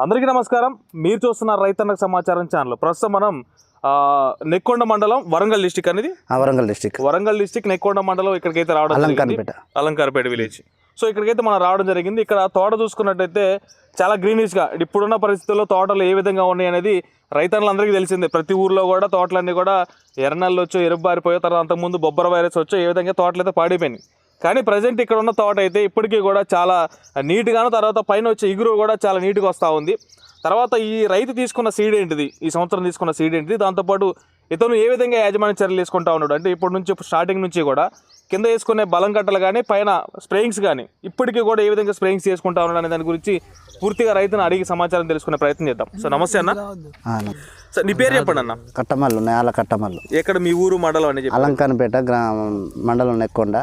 అందరికీ నమస్కారం. మీరు చూస్తున్న రైతన్నకు సమాచారం ఛానల్. ప్రస్తుతం మనం నెక్కొండ మండలం వరంగల్ డిస్టిక్ అనేది. వరంగల్ డిస్టిక్. వరంగల్ డిస్టిక్ నెక్కొండ మండలం ఇక్కడికైతే రావడం జరిగింది. అలంకారపేట. అలంకారపేట విలేజ్. సో ఇక్కడికైతే మనం రావడం జరిగింది. ఇక్కడ తోట చూసుకున్నట్టయితే చాలా గ్రీనిష్గా ఇప్పుడున్న పరిస్థితుల్లో తోటలు ఏ విధంగా ఉన్నాయి అనేది రైతన్నులందరికీ తెలిసిందే. ప్రతి ఊర్లో కూడా తోటలన్నీ కూడా ఎర్రనల్లు వచ్చో ఎరుబారిపోయో తర్వాత అంతకుముందు బొబ్బర వైరస్ వచ్చో ఏ విధంగా తోటలు అయితే పాడిపోయినాయి. కానీ ప్రజెంట్ ఇక్కడ ఉన్న తోట అయితే ఇప్పటికీ కూడా చాలా నీట్గాను తర్వాత పైన వచ్చే ఇగురు కూడా చాలా నీట్గా వస్తూ ఉంది. తర్వాత ఈ రైతు తీసుకున్న సీడ్ ఏంటిది? ఈ సంవత్సరం తీసుకున్న సీడ్ ఏంటిది? దాంతోపాటు ఇతను ఏ విధంగా యాజమాన్య చర్యలు తీసుకుంటా ఉన్నాడు? అంటే ఇప్పటి నుంచి స్టార్టింగ్ నుంచి కూడా కింద వేసుకునే బలం కట్టలు కానీ పైన స్ప్రేయింగ్స్ కానీ ఇప్పటికీ కూడా ఏ విధంగా స్ప్రేయింగ్స్ చేసుకుంటా ఉన్నాడు అనే దాని గురించి పూర్తిగా రైతును అడిగి సమాచారం తెలుసుకునే ప్రయత్నం చేద్దాం. సో నమస్తే అన్న. సార్ నీ పేరు చెప్పండి అన్న. కట్టమల్లు నేల కట్టమల్లు. ఎక్కడ మీ ఊరు మండలం అని చెప్పి అలంకారపేట గ్రామం మండలం నెక్కొండ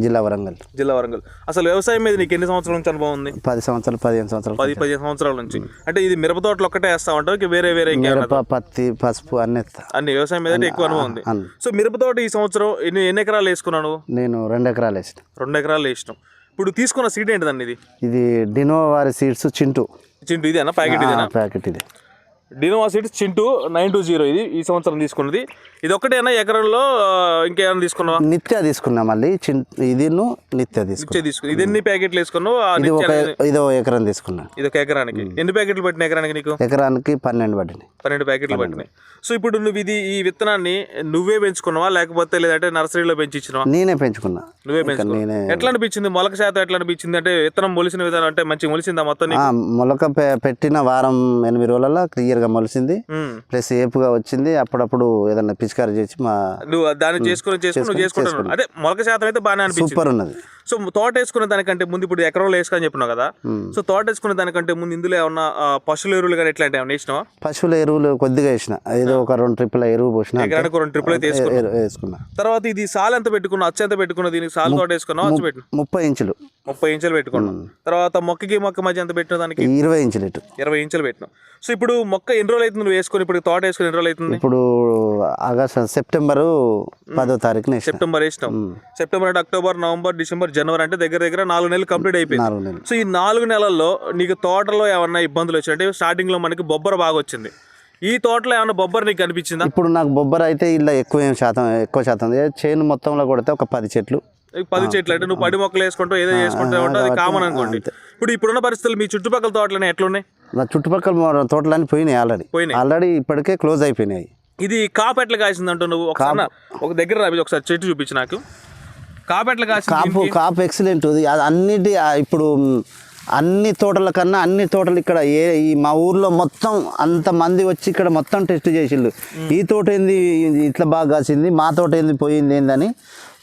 జిల్లా వరంగల్. జిల్లా వరంగల్. అసలు వ్యవసాయం మీద నీకు ఎన్ని సంవత్సరాల నుంచి అనుభవం ఉంది? పది సంవత్సరాలు పదిహేను సంవత్సరాలు పది పదిహేను సంవత్సరాల నుంచి. అంటే ఇది మిరప తోటలు ఒక్కటే వేస్తా ఉంటావు ఇంక వేరే వేరే మిరప పత్తి పసుపు అన్ని. అన్ని వ్యవసాయం మీద ఎక్కువ అనుభవం ఉంది. సో మిరప తోట ఈ సంవత్సరం ఎన్ని ఎన్ని ఎకరాలు వేసుకున్నాను నేను రెండు ఎకరాలు వేసిన. రెండు ఎకరాలు వేసినాం. ఇప్పుడు తీసుకున్న సీడ్ ఏంటిదండి ఇది? ఇది డినో వారి సీడ్స్ చింటూ. చింటూ ఇదేనా? ప్యాకెట్ ఇదేనా? ప్యాకెట్ ఇది. డినోవా seeds Chintu nine two zero ఇది ఈ సంవత్సరం తీసుకున్నది. ఇది ఒకటేనా ఎకరంలో ఇంకేమైనా తీసుకున్నావా? నిత్య తీసుకున్నా మళ్ళీ చిన్ ఇది నిత్య తీసుకున్నా. ఇది ఎన్ని ప్యాకెట్లు వేసుకున్నావు? ఇది నిత్య ఒక అనేది- ఇది ఒక ఎకరం తీసుకున్నా. ఇది ఒక ఎకరానికి. ఎన్ని ప్యాకెట్లు పట్టిన ఎకరానికి నీకు? ఎకరానికి పన్నెండు పడ్డాయి పన్నెండు ప్యాకెట్లు పట్టినాయి. సో ఇప్పుడు నువ్వు ఇది ఈ విత్తనాన్ని నువ్వే పెంచుకున్నావా? లేకపోతే లేదంటే నర్సరీలో పెంచి ఇచ్చినావా నేనే పెంచుకున్నా. నువ్వే ఇక పెంచుకున్నావు? నేనే ఎట్లా అనిపించింది? మొలక శాతం ఎట్లా అనిపించింది? అంటే విత్తనం మొలిసిన విధానం అంటే మంచిగా మొలిసిందా మొత్తం మొలక పెట్టిన వారం ఎనిమిది రోజులలో క్లియర్గా మొలిసింది. ప్లస్ ఏపుగా వచ్చింది. అప్పుడప్పుడు ఏదన్నా పిచికారి చేసి మా నువ్వు దాన్ని చేసుకుని చేసుకుని నువ్వు చేసుకుంటున్నావు. అదే మొలక శాతం అయితే బాగానే అనిపించింది. సూపర్ ఉన్నది. సో తోట వేసుకునే దానికంటే ముందు ఇప్పుడు ఎకరంలో వేసుకొని చెప్పినావు కదా. సో తోట వేసుకునే దానికంటే ముందు ఇందులో ఏమన్నా పశువుల ఎరువులు కానీ ఎట్లాంటి ఏమన్నా వేసినావా? పశువుల ఎరువులు కొద్దిగా వేసిన. ఏదో ఒక రెండు ట్రిప్పుల ఎరువు పోసిన. ఎకరానికి రెండు ట్రిపుల్ అయితే వేసుకున్నా. తర్వాత ఇది సాల్ ఎంత పెట్టుకున్నావు? అచ్చ ఎంత పెట్టుకున్నావు? దీనికి సాల్ తోట వేసుకున్నావు? అచ్చు పెట్టు. ముప్పై ఇంచులు. ముప్పై ఇంచులు పెట్టుకున్నావు. తర్వాత మొక్కకి మొక్క మధ్య ఎంత పెట్టిన దానికి? ఇరవై ఇంచులు ఇరవై ఇంచులు పెట్టినావు. సో ఇప్పుడు మొక్క ఎన్ని రోజులు అవుతుంది నువ్వు వేసుకొని? ఇప్పుడు తోట వేసుకొని ఎన్ని రోజులు అవుతుంది? ఇప్పుడు ఆగస్ట్ సెప్టెంబరు పదో తారీఖున వేసిన. సెప్టెంబర్ వేసినాం సెప్టెంబర్ అంటే అక్టోబర్ నవంబర్ డిసెంబర్ జనవరి అంటే దగ్గర దగ్గర నాలుగు నెలలు కంప్లీట్ అయిపోయింది. సో ఈ నాలుగు నెలల్లో నీకు తోటలో ఏమన్నా ఇబ్బందులు వచ్చాయి అంటే స్టార్టింగ్లో మనకి బొబ్బర బాగా వచ్చింది. ఈ తోటలో ఏమన్నా బొబ్బర నీకు కనిపించిందా? ఇప్పుడు నాకు బొబ్బర అయితే ఇలా ఎక్కువ ఏం శాతం ఎక్కువ శాతం చేను మొత్తంలో కొడితే ఒక పది చెట్లు. పది చెట్లు అంటే నువ్వు పడి మొక్కలు వేసుకుంటావు ఏదో చేసుకుంటావు అది కామన్ అనుకోండి. ఇప్పుడు ఇప్పుడున్న పరిస్థితులు మీ చుట్టుపక్కల తోటలు ఎట్లున్నాయి? నా చుట్టుపక్కల మొ- తోటలన్నీ పోయినాయి ఆల్రెడీ పోయినాయి. ఆల్రెడీ ఇప్పటికే క్లోజ్ అయిపోయినాయి. ఇది కాపు ఎట్లా కాసింది అంటూ నువ్వు ఒక దగ్గర ఒకసారి చెట్టు చూపించు నాకు. కాపు ఎట్లా కాసింది కాపు కాపు ఎక్సలెంట్ అది అన్నిటి ఇప్పుడు మ్, అన్ని తోటల కన్నా అన్ని తోటలు ఇక్కడ ఏ ఈ మా ఊర్లో మొత్తం అంత మంది వచ్చి ఇక్కడ మొత్తం టెస్ట్ చేసిండు. ఈ తోట ఏంది? ఇట్లా బాగా కాసింది మా తోట ఏంది? పోయింది ఏందని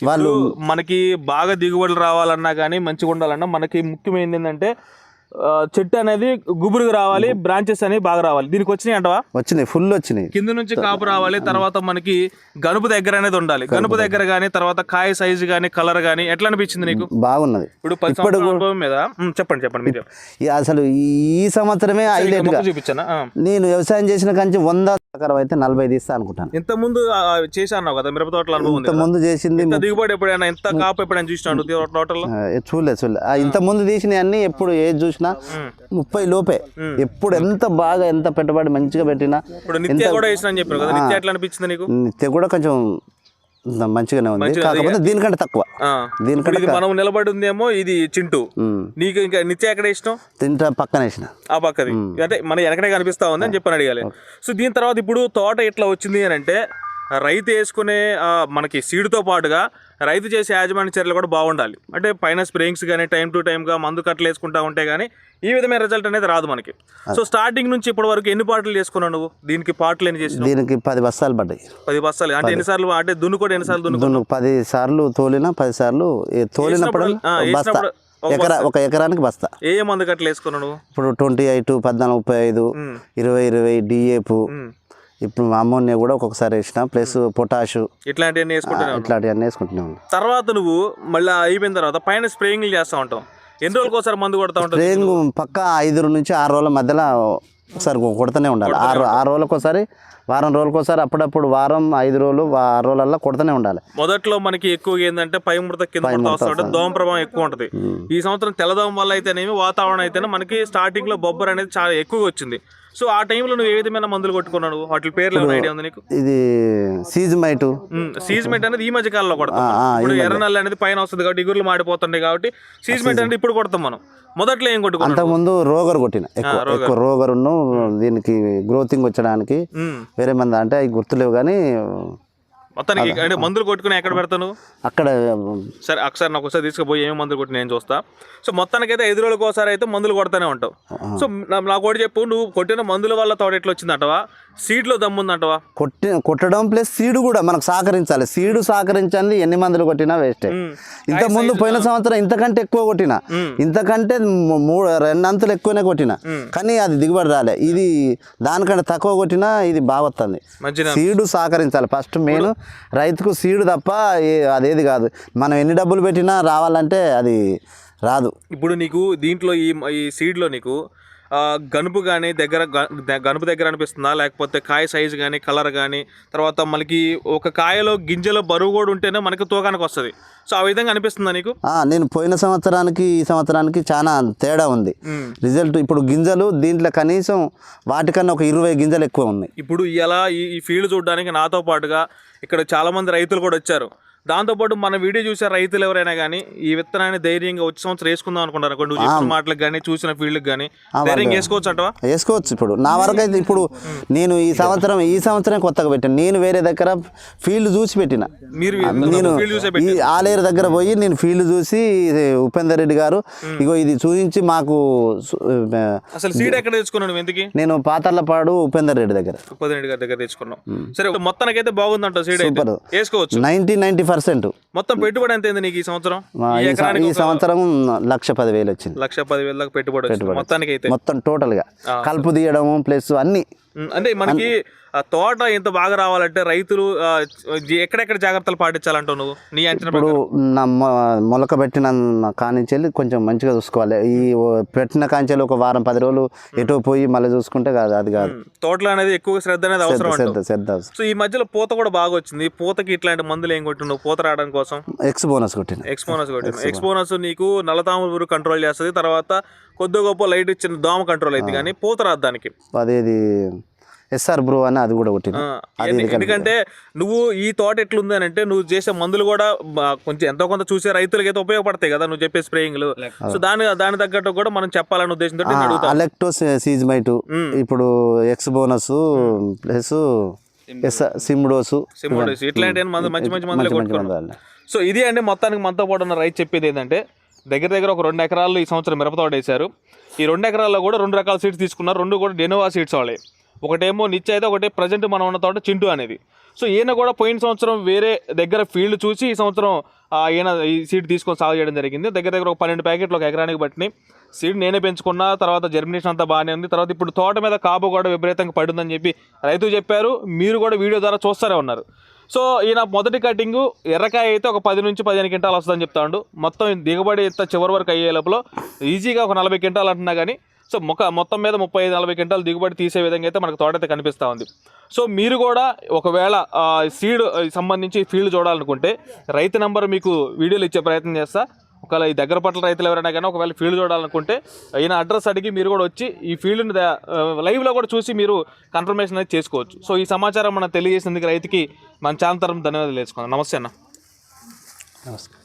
వాళ్ళు మనకి బాగా దిగుబడులు రావాలన్నా కానీ మంచిగా ఉండాలన్నా మనకి ముఖ్యమైనది ఏంటంటే చెట్టు అనేది గుబురుగా రావాలి బ్రాంచెస్ అనేవి బాగా రావాలి. దీనికి వచ్చినాయి అంటవా? వచ్చినాయి ఫుల్ వచ్చినాయి. కింద నుంచి కాపు రావాలి తర్వాత మనకి గనుపు దగ్గర అనేది ఉండాలి. గనుపు దగ్గర. కానీ తర్వాత కాయ సైజు కానీ కలర్ కానీ ఎట్లా అనిపించింది నీకు? బాగున్నది. ఇప్పుడు అనుభవం మీద చెప్పండి చెప్పండి మీరు అసలు ఈ సంవత్సరమే హైలైట్గా మొక్క చూపించానా. నేను వ్యవసాయం చేసిన కంచి వంద ఎకరం అయితే నలభై తీస్తా అనుకుంటాను. ఇంత ముందు ఆ, చేశా అన్నావు కదా మిరప తోటల అనుభవం ఇంత. ముందు చేసింది ఇంత దిగుబడి ఎప్పుడైనా ఎంత కాపు ఎప్పుడైనా చూసినాడు తోటలో? చూడలేదు చూడలేదు. ఇంత ముందు తీసిన అన్ని ఎప్పుడు ఏది చూసినా ముప్పై లోపే. ఎప్పుడు ఎంత బాగా ఎంత పెట్టుబడి మంచిగా పెట్టినా కూడా నిత్య ఎట్లా అనిపించింది నీకు? నిత్య కూడా కొంచెం మంచిగానే ఉంది. కాకపోతే దీనికంటే తక్కువ. దీనికంటే మనం నిలబడి ఉందేమో ఇది చింటూ. నీకు ఇంకా నిత్య ఎక్కడ ఇష్టం తింటా పక్కన వేసిన. ఆ పక్కది. అంటే మన వెనకనే కనిపిస్తా ఉంది అని చెప్పని అడిగాలి. సో దీని తర్వాత ఇప్పుడు తోట ఇట్లా వచ్చింది అని అంటే రైతు వేసుకునే మనకి సీడ్తో పాటుగా రైతు చేసే యాజమాన్య చర్యలు కూడా బాగుండాలి. అంటే పైన స్ప్రేయింగ్స్ కానీ టైం టు టైంగా మందు కట్టలు వేసుకుంటా ఉంటే కానీ ఈ విధమైన రిజల్ట్ అనేది రాదు మనకి. సో స్టార్టింగ్ నుంచి ఇప్పటి వరకు ఎన్ని పాటలు చేసుకున్నావు నువ్వు? దీనికి పాటలు ఎన్ని చేసినావు? దీనికి పది బస్తాలు పడ్డాయి. పది బస్తాలు. అంటే ఎన్నిసార్లు అంటే దున్ను కూడా ఎన్నిసార్లు దున్ను దున్ను పది సార్లు తోలినా పది సార్లు తోలినప్పుడు ఎకరా ఒక ఎకరానికి బస్తా. ఏ మందు కట్టలు వేసుకున్నావు నువ్వు? ఇప్పుడు ట్వంటీ ఎయిట్ పద్నాలుగు ముప్పై ఐదు ఇరవై ఇరవై డిఏపు. ఇప్పుడు అమ్మోనియా కూడా ఒక్కొక్కసారి వేసిన ప్లస్ పొటాషు. ఇట్లాంటివన్నీ వేసుకుంటున్నావు ఇట్లాంటివన్నీ వేసుకుంటూనే ఉన్నాం తర్వాత నువ్వు మళ్ళీ అయిపోయిన తర్వాత పైన స్ప్రేయింగ్లు చేస్తూ ఉంటావు ఎన్ని రోజులకు ఒకసారి మందు కొడతా ఉంటావు ట్రైన్ పక్క ఐదు నుంచి ఆరు రోజుల మధ్యలో ఒకసారి కొడుతూనే ఉండాలి. ఆరు ఆరు రోజులకు ఒకసారి వారం రోజులకు ఒకసారి అప్పుడప్పుడు వారం ఐదు రోజులు ఆరు రోజులల్లో కొడుతూనే ఉండాలి. మొదట్లో మనకి ఎక్కువగా ఏంటంటే పై ముడత కింద దోమ ప్రభావం ఎక్కువ ఉంటుంది. ఈ సంవత్సరం తెల్లదోమ వల్ల అయితేనేమి వాతావరణం అయితేనే మనకి స్టార్టింగ్లో బొబ్బర్ అనేది చాలా ఎక్కువగా వచ్చింది. సో ఆ టైంలో నువ్వు ఏ విధమైన మందులు కొట్టుకున్నావు? వాటి పేర్లు ఏమైనా ఐడియా ఉంది నీకు? ఇది సీజ్ మైటు సీజ్మెంట్ అనేది ఈ మధ్య కాలంలో కొడతాం. ఇప్పుడు ఎర్ర నల్లి అనేది పైన వస్తుంది కాబట్టి ఇగురులు మాడిపోతుంటాయి కాబట్టి సీజ్మెంట్ అనేది ఇప్పుడు కొడతాం మనం. మొదట్లో ఏం కొట్టుకున్నాం అంతకుముందు రోగర్ కొట్టిన ఎక్కువ ఎక్కువ రోగరును దీనికి గ్రోతింగ్ వచ్చడానికి వేరే మంది అంటే అవి గుర్తులేవు కానీ మొత్తానికి అంటే మందులు కొట్టుకుని ఎక్కడ పెడతాను? అక్కడ సరే ఒకసారి నాకు ఒకసారి తీసుకుపోయి ఏమి మందులు కొట్టి నేను చూస్తా. సో మొత్తానికి అయితే ఐదు రోజులకు ఒకసారి అయితే మందులు కొడతానే ఉంటావు. సో నాకు ఒకటి చెప్పు నువ్వు కొట్టిన మందుల వల్ల తోట ఎట్లా వచ్చిందంటవా? సీడ్లో దమ్ముందంటవా? కొట్టి కొట్టడం ప్లస్ సీడు కూడా మనకు సహకరించాలి. సీడు సహకరించండి ఎన్ని మందులు కొట్టినా వేస్టే. ఇంత ముందు పోయిన సంవత్సరం ఇంతకంటే ఎక్కువ కొట్టిన. ఇంతకంటే మూడు రెండంతులు ఎక్కువనే కొట్టిన. కానీ అది దిగుబడి రాలే. ఇది దానికంటే తక్కువ కొట్టినా ఇది బాగా వస్తుంది మంచిగా సీడు సహకరించాలి. ఫస్ట్ మెయిన్ రైతుకు సీడు తప్ప అదేది కాదు. మనం ఎన్ని డబ్బులు పెట్టినా రావాలంటే అది రాదు. ఇప్పుడు నీకు దీంట్లో ఈ ఈ సీడ్లో నీకు గనుపు కానీ దగ్గర గనుపు దగ్గర అనిపిస్తుందా? లేకపోతే కాయ సైజు కానీ కలర్ కానీ తర్వాత మనకి ఒక కాయలో గింజలో బరువు కూడా ఉంటేనే మనకి తూకానికి వస్తుంది. సో ఆ విధంగా అనిపిస్తుందా నీకు? నేను పోయిన సంవత్సరానికి ఈ సంవత్సరానికి చాలా తేడా ఉంది. రిజల్ట్ ఇప్పుడు గింజలు దీంట్లో కనీసం వాటికన్నా ఒక ఇరవై గింజలు ఎక్కువ ఉన్నాయి. ఇప్పుడు ఇలా ఈ ఫీల్డ్ చూడడానికి నాతో పాటుగా ఇక్కడ చాలా మంది రైతులు కూడా వచ్చారు. దాంతోపాటు మన వీడియో చూసే రైతులు ఎవరైనా కానీ ఈ విత్తనాన్ని ధైర్యంగా వచ్చే సంవత్సరం వేసుకుందాం అనుకుంటారు? నువ్వు చెప్పిన మాటలకు కానీ చూసిన ఫీల్డ్కి కానీ ధైర్యంగా వేసుకోవచ్చు అంటవా? వేసుకోవచ్చు ఇప్పుడు. నా వరకు అయితే ఇప్పుడు నేను ఈ సంవత్సరం ఈ సంవత్సరం కొత్తగా పెట్టాను. నేను వేరే దగ్గర ఫీల్డ్ చూసి పెట్టిన. మీరు నేను ఈ ఆలేరు దగ్గర పోయి నేను ఫీల్డ్ చూసి ఉపేందర్ రెడ్డి గారు ఇగో ఇది చూపించి మాకు అసలు సీడ్ ఎక్కడ తెచ్చుకున్నావు నువ్వు ఎందుకు? నేను పాతర్లపాడు ఉపేందర్ రెడ్డి దగ్గర. ఉపాధ్యాయుడి గారి దగ్గర తెచ్చుకున్నావు. సరే మొత్తానికి అయితే బాగుందంట సీడ్ సూపర్. వేసుకోవచ్చు. Ninety ninety percent. మొత్తం పెట్టుబడి ఎంత అయింది నీకు ఈ సంవత్సరం? ఈ సంవత్సరం లక్ష పదివేలు వచ్చింది. లక్ష పదివేల దాకా పెట్టుబడి మొత్తానికి అయితే మొత్తం టోటల్గా కలుపు తీయడము ప్లస్ అన్ని అంటే మనకి తోట ఎంత బాగా రావాలంటే రైతులు ఎక్కడెక్కడ జాగ్రత్తలు పాటించాలంటావు నువ్వు? నీ అంచనా ఇప్పుడు మొలక పెట్టిన కానించెల్లి కొంచెం మంచిగా చూసుకోవాలి. ఈ పెట్టిన కాంచెలు ఒక వారం పది రోజులు ఎటో పోయి మళ్ళీ చూసుకుంటే కాదు అది కాదు. తోటలో అనేది ఎక్కువ శ్రద్ధ అనేది అవసరం శ్రద్ధ. సో ఈ మధ్యలో పూత కూడా బాగా వచ్చింది. పూతకి ఇట్లాంటి మందులు ఏం కొట్టినావు పూత రావడం కోసం? ఎక్స్ బోనస్ కొట్టిన ఎక్స్పోనస్ కొట్టిన ఎక్స్పోనస్ నీకు నల్లతామర పురుగు కంట్రోల్ చేస్తుంది. తర్వాత కొద్ది గొప్ప లైట్ ఇచ్చిన దోమ కంట్రోల్ అయింది కానీ పూత రాదు దానికి. అదేది? ఎస్ఆర్ బ్రో అని అది కూడా కొట్టిన ఎందు- ఎందుకంటే నువ్వు ఈ తోట ఎట్లుంది అని అంటే నువ్వు చేసే మందులు కూడా కొంచెం ఎంతో కొంత చూసే రైతులకి అయితే ఉపయోగపడతాయి కదా నువ్వు చెప్పే స్ప్రేయింగ్లు. సో దాని దాని తగ్గట్టు కూడా మనం చెప్పాలనే ఉద్దేశంతో నేను అడుగుతాను అలెక్టోస్ సీజ్ మైటు. ఇప్పుడు ఎక్స్ బోనస్ ప్లస్ సిమ్డోసు సిమోడోస్ ఇట్లాంటి మందు మంచి మంచి మందులు సో ఇది అండి మొత్తానికి మనతో పాటు ఉన్న రైతు చెప్పేది ఏంటంటే దగ్గర దగ్గర ఒక రెండు ఎకరాల్లో ఈ సంవత్సరం మిరప తోట వేశారు. ఈ రెండు ఎకరాల్లో కూడా రెండు రకాల సీడ్స్ తీసుకున్నారు. రెండు కూడా డెనోవా సీడ్స్ వాళ్ళే. ఒకటేమో నిత్య అయితే ఒకటి ప్రజెంట్ మనం ఉన్న తోట చింటూ అనేది. సో ఈయన కూడా పోయిన సంవత్సరం వేరే దగ్గర ఫీల్డ్ చూసి ఈ సంవత్సరం ఈయన ఈ సీడ్ తీసుకొని సాగు చేయడం జరిగింది. దగ్గర దగ్గర ఒక పన్నెండు ప్యాకెట్లు ఒక ఎకరానికి బట్టి సీడ్ నేనే పెంచుకున్న తర్వాత జర్మినేషన్ అంతా బాగానే ఉంది. తర్వాత ఇప్పుడు తోట మీద కాపు కూడా విపరీతంగా పడుందని చెప్పి రైతు చెప్పారు. మీరు కూడా వీడియో ద్వారా చూస్తారే ఉన్నారు. సో ఈయన మొదటి కటింగ్ ఎర్రకాయ అయితే ఒక పది నుంచి పదిహేను క్వింటాలు వస్తుందని చెప్తాడు. మొత్తం దిగుబడి ఎంత చివరి వరకు అయ్యే లోపల ఈజీగా ఒక నలభై క్వింటాలు అంటున్నా కానీ సో మొక్క మొత్తం మీద ముప్పై ఐదు నలభై క్వింటాలు దిగుబడి తీసే విధంగా అయితే మనకు తోట అయితే కనిపిస్తూ ఉంది. సో మీరు కూడా ఒకవేళ సీడ్ సంబంధించి ఫీల్డ్ చూడాలనుకుంటే రైతు నెంబర్ మీకు వీడియోలు ఇచ్చే ప్రయత్నం చేస్తా. ఒకవేళ ఈ దగ్గర పట్ల రైతులు ఎవరైనా కానీ ఒకవేళ ఫీల్డ్ చూడాలనుకుంటే ఈయన అడ్రస్ అడిగి మీరు కూడా వచ్చి ఈ ఫీల్డ్ని లైవ్లో కూడా చూసి మీరు కన్ఫర్మేషన్ అనేది చేసుకోవచ్చు. సో ఈ సమాచారం మనం తెలియజేసినందుకు రైతుకి మన ఛానల్ తరఫున ధన్యవాదాలు వేసుకుందాం నమస్తే అన్న. నమస్కారం.